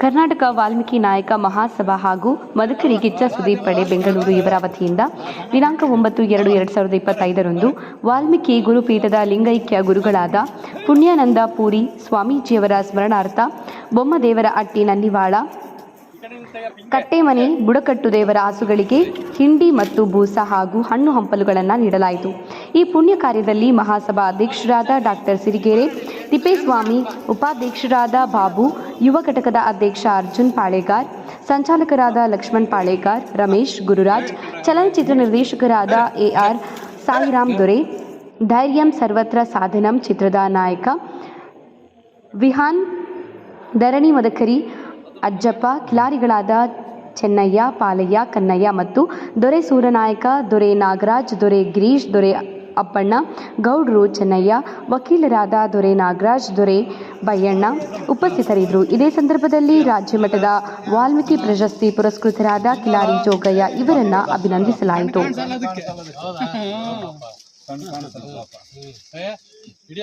ಕರ್ನಾಟಕ ವಾಲ್ಮೀಕಿ ನಾಯಕ ಮಹಾಸಭಾ ಹಾಗೂ ಮದಕರಿ ಕಿಚ್ಚ ಸುದೀಪ್ ಪಡೆ ಬೆಂಗಳೂರು ಇವರ ವತಿಯಿಂದ ದಿನಾಂಕ ಒಂಬತ್ತು ಎರಡು ಎರಡು ಸಾವಿರದ ಇಪ್ಪತ್ತೈದರಂದು ವಾಲ್ಮೀಕಿ ಗುರುಪೀಠದ ಲಿಂಗೈಕ್ಯ ಗುರುಗಳಾದ ಪುಣ್ಯಾನಂದ ಪೂರಿ ಸ್ವಾಮೀಜಿಯವರ ಸ್ಮರಣಾರ್ಥ ಬೊಮ್ಮದೇವರ ಅಟ್ಟಿ ನನ್ನಿವಾಳ ಕಟ್ಟೆಮನೆ ಬುಡಕಟ್ಟು ದೇವರ ಹಸುಗಳಿಗೆ ಹಿಂಡಿ ಮತ್ತು ಬೂಸ ಹಾಗೂ ಹಣ್ಣು ಹಂಪಲುಗಳನ್ನು ನೀಡಲಾಯಿತು. ಈ ಪುಣ್ಯ ಕಾರ್ಯದಲ್ಲಿ ಮಹಾಸಭಾ ಅಧ್ಯಕ್ಷರಾದ ಡಾಕ್ಟರ್ ಸಿರಿಗೆರೆ, ತಿಪ್ಪೇಸ್ವಾಮಿ, ಉಪಾಧ್ಯಕ್ಷರಾದ ಬಾಬು ಯುವ ಘಟಕದ ಅಧ್ಯಕ್ಷ ಅರ್ಜುನ್ ಪಾಳೇಗಾರ್ ಸಂಚಾಲಕರಾದ ಲಕ್ಷ್ಮಣ್ ಪಾಳೇಗಾರ್ ರಮೇಶ್ ಗುರುರಾಜ್, ಚಲನಚಿತ್ರ ನಿರ್ದೇಶಕರಾದ ಎಆರ್ ಸಾಯಿರಾಮ್ ದೊರೆ, ಧೈರ್ಯಂ ಸರ್ವತ್ರ ಸಾಧನಂ ಚಿತ್ರದ ನಾಯಕ ವಿಹಾನ್ ಧರಣಿ ಮದಕರಿ, ಅಜ್ಜಪ್ಪ, ಕಿಲಾರಿಗಳಾದ ಚೆನ್ನಯ್ಯ, ಪಾಲಯ್ಯ, ಕನ್ನಯ್ಯ ಮತ್ತು ದೊರೆ ಸೂರನಾಯಕ, ದೊರೆ ನಾಗರಾಜ್, ದೊರೆ ಗಿರೀಶ್, ದೊರೆ ಅಪ್ಪಣ್ಣ ಗೌಡ್ರು ಚೆನ್ನಯ್ಯ ವಕೀಲರಾದ ದೊರೆ ನಾಗರಾಜ್ ದೊರೆ ಬಯ್ಯಣ್ಣ ಉಪಸ್ಥಿತರಿದ್ದರು ಇದೇ ಸಂದರ್ಭದಲ್ಲಿ ರಾಜ್ಯ ಮಟ್ಟದ ವಾಲ್ಮೀಕಿ ಪ್ರಶಸ್ತಿ ಪುರಸ್ಕೃತರಾದ ಕಿಲಾರಿ ಜೋಗಯ್ಯ ಇವರನ್ನ ಅಭಿನಂದಿಸಲಾಯಿತು ಈಗ